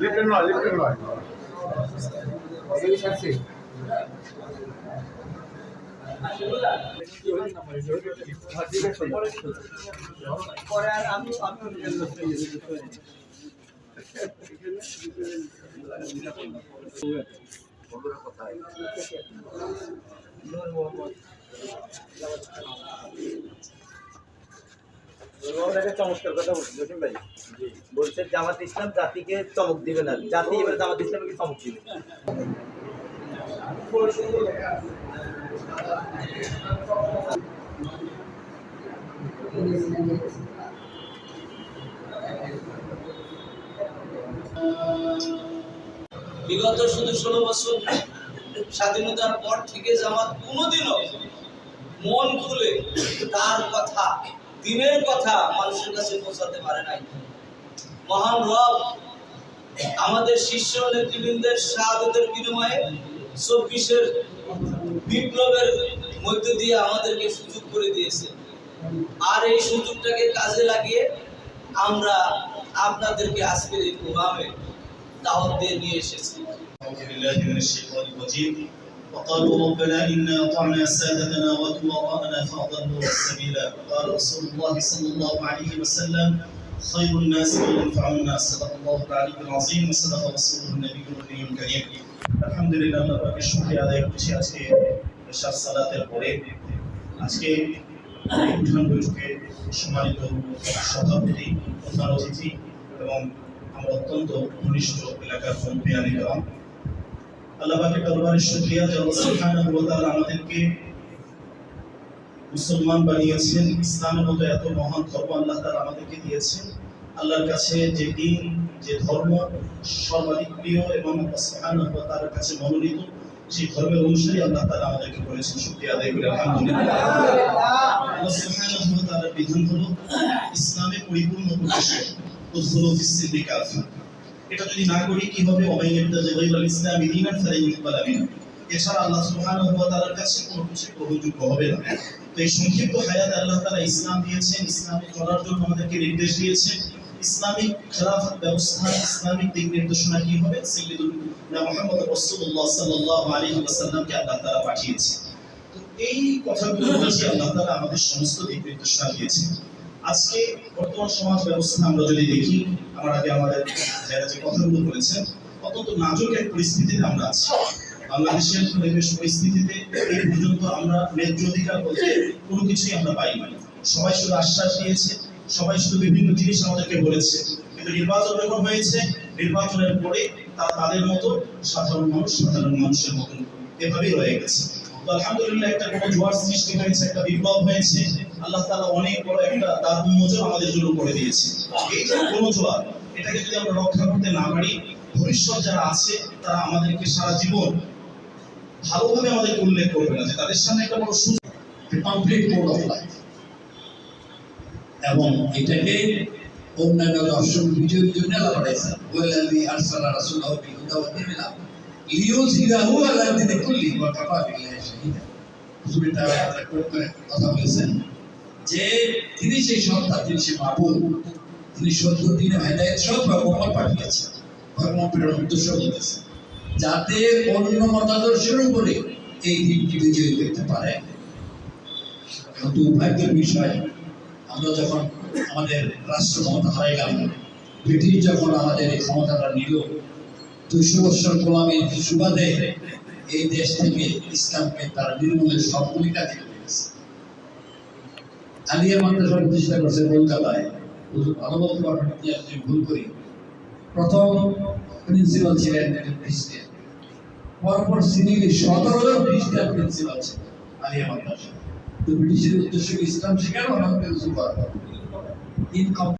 লিফটের নয় লিফটের নয় পরে আর আমি আমি কথা বলছি জাতিকে চমক দিবে না। জাতি বিগত শুধু ষোলো বছর স্বাধীনতার পর থেকে জামাত কোনোদিনও মন খুলে তার কথা দিনের কথা মানুষের কাছে পৌঁছাতে পারে নাই। মহান রব, আমাদের শীর্ষ নেতৃবৃন্দের শাহাদতের বিনিময়ে চব্বিশের বিপ্লবের মধ্য দিয়ে আমাদেরকে সুযোগ করে দিয়েছে। আর এই সুযোগটাকে কাজে লাগিয়ে আমরা আপনাদেরকে আজকের এই প্রোগ্রামে দাওয়াত দিয়ে নিয়ে এসেছি। أعوذ بالله من الشيطان الرجيم وقالوا ربنا إنا أطعنا سادتنا وكبراءنا فأضلوا السبيلا قال رسول الله صلى الله عليه وسلم خير الناس من ينفع الناس صدق الله العلي العظيم وصدق رسوله النبي الكريم الكريم الحمد لله আল্লাহ পাকের শুকরিয়া আদায় করছি আজকে এশার সালাতের পরে আজকে এই উঠান বৈঠকে সম্মানিত সভাপতি প্রধান অতিথি এবং আমার অত্যন্ত ঘনিষ্ঠ এলাকার ফোনপিয়ানি গ্রাম আল্লাহ পাকের দরবারে শুকরিয়া যে আল্লাহ সুবহানাহু ওয়া তাআলা আমাদেরকে মুসলমান বানিয়েছেন। ইসলামের মতো এত মহান ধর্ম আল্লাহ তাআলা আমাদেরকে দিয়েছেন। আল্লাহর কাছে যে দিন, যে ধর্ম সর্বাধিক প্রিয় এবং সুবহানাহু ওয়া তাআলার কাছে মনোনীত, সেই ধর্মের অনুসারী আল্লাহ তাআলা আমাদেরকে করেছেন। শুকরিয়া আদায় করে। আলহামদুলিল্লাহ। আল্লাহ সুবহানাহু ওয়া তাআলার বিধান হলো ইসলামে পরিপূর্ণ প্রকাশন উযুলু ফিস-সিদ্দি কাফা এটা যদি না করি কি হবে? এছাড়া আল্লাহ কাছে কোনো কিছু হবে না। তো এই সংক্ষিপ্ত হায়াতে আল্লাহ তাআলা ইসলাম দিয়েছেন। ইসলামে চলার জন্য আমাদেরকে নির্দেশ দিয়েছেন। ইসলামিক খেলাফত ব্যবস্থা, ইসলামিক দিক নির্দেশনা কি হবে? মুহাম্মদ আল্লাহ তো এই কথাগুলো আল্লাহ আমাদের সমস্ত দিক নির্দেশনা দিয়েছেন। আজকে বর্তমান সমাজ ব্যবস্থা আমরা যদি দেখি, আমার আগে আমাদের যারা যে কথাগুলো বলেছেন, অত্যন্ত নাজুক এক পরিস্থিতিতে আমরা আছি। বাংলাদেশের পরিবেশ পরিস্থিতিতে এই পর্যন্ত আমরা ন্যায্য অধিকার বলতে কোনো কিছুই আমরা পাইনি। সবাই শুধু আশ্বাস দিয়েছে, সবাই শুধু বিভিন্ন জিনিস আমাদেরকে বলেছে। কিন্তু নির্বাচন যখন হয়েছে, নির্বাচনের পরে তারা তাদের মতো সাধারণ মানুষ, সাধারণ মানুষের মতন এভাবেই রয়ে গেছে। তো আলহামদুলিল্লাহ একটা কোনো জোয়ার সৃষ্টি হয়েছে, একটা বিপ্লব হয়েছে। আল্লাহ তাআলা অনেক বড় একটা দ্বার উন্মোচন আমাদের জন্য করে দিয়েছে। এই যে কোনো জোয়ার এটাকে যদি আমরা রক্ষা করতে না পারি, ভবিষ্যৎ যারা আছে, তারা আমাদেরকে সারা জীবন ভালোভাবে আমাদেরকে উল্লেখ করবে না যে তাদের সামনে একটা বড় সুযোগ। কমপ্লিট কোড অফ লাইফ এবং এটাকে অন্যান্য দর্শন বিজয়ীর জন্য আল্লাহ বাড়াইছেন ওয়ালাদি আরসালা রাসূলাহু বিহুদা ওয়া দিনিল লিইউযহিরাহু আলা দীনি কুল্লি। ওয়া কাফা বিল্লাহি শাহিদা। হুজুর তাআলা কথা বলেছেন? যে তিনি সেই সত্তা তিনি সেই মাবুদ তিনি সত্য দিনে হেদায়েত সব রকমের পাঠিয়েছেন। ধর্ম প্রেরণ উদ্দেশ্য বলেছেন যাতে অন্য মতাদর্শের উপরে এই দিনটি বিজয়ী করতে পারে। দুর্ভাগ্যের বিষয়, আমরা যখন আমাদের রাষ্ট্র ক্ষমতা হয়ে গেল, ব্রিটিশ যখন আমাদের এই ক্ষমতাটা নিল, দুইশো বছর গোলামীর সুবাদে এই দেশ থেকে ইসলামকে তারা নির্মূলের কাজে করে গেছে আলিয়া মাদ্রাসা প্রতিষ্ঠা কলকাতায়, হুজুর ভালো করি। প্রথম প্রিন্সিপাল ছিলেন খ্রিস্টান পরপর সিনিয়র সতেরো জন খ্রিস্টান প্রিন্সিপাল ছিলেন আলিয়া মাদ্রাসা তো ব্রিটিশের উদ্দেশ্য ইসলাম শেখানো না ইনকম